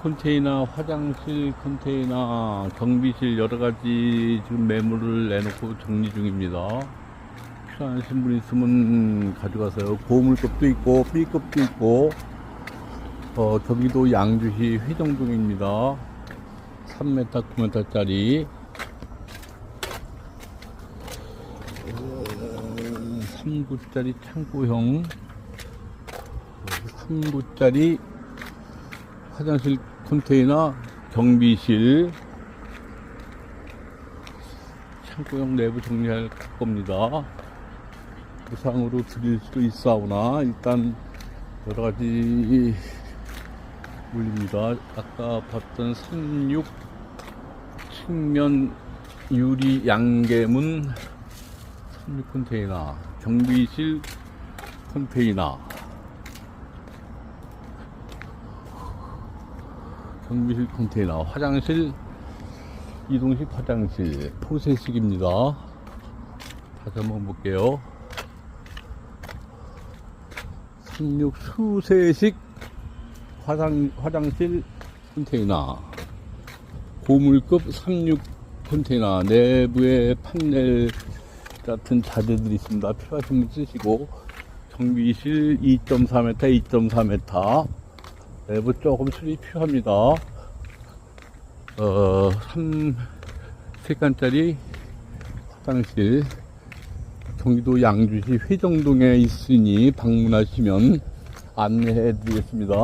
컨테이너, 화장실 컨테이너, 경비실 여러 가지 지금 매물을 내놓고 정리 중입니다. 필요하신 분 있으면 가져가세요. 고물급도 있고, B급도 있고, 어, 경기도 양주시 회정동입니다. 3m, 9m짜리. 3구짜리 창고형, 3구짜리 화장실 컨테이너, 경비실, 창고형 내부 정리할 겁니다. 무상으로 드릴 수도 있사오나 일단 여러 가지 올립니다. 아까 봤던 36 측면 유리 양계문 36 컨테이너, 경비실 컨테이너. 경비실 컨테이너, 화장실, 이동식 화장실, 포세식입니다. 다시 한번 볼게요. 36 수세식 화장, 화장실 컨테이너. 고물급 36 컨테이너. 내부에 판넬 같은 자재들이 있습니다. 필요하신 분 쓰시고, 경비실 2.4m, 2.4m. 내부 조금 수리 필요합니다. 어, 3, 3칸짜리 화장실. 경기도 양주시 회정동에 있으니 방문하시면 안내해 드리겠습니다.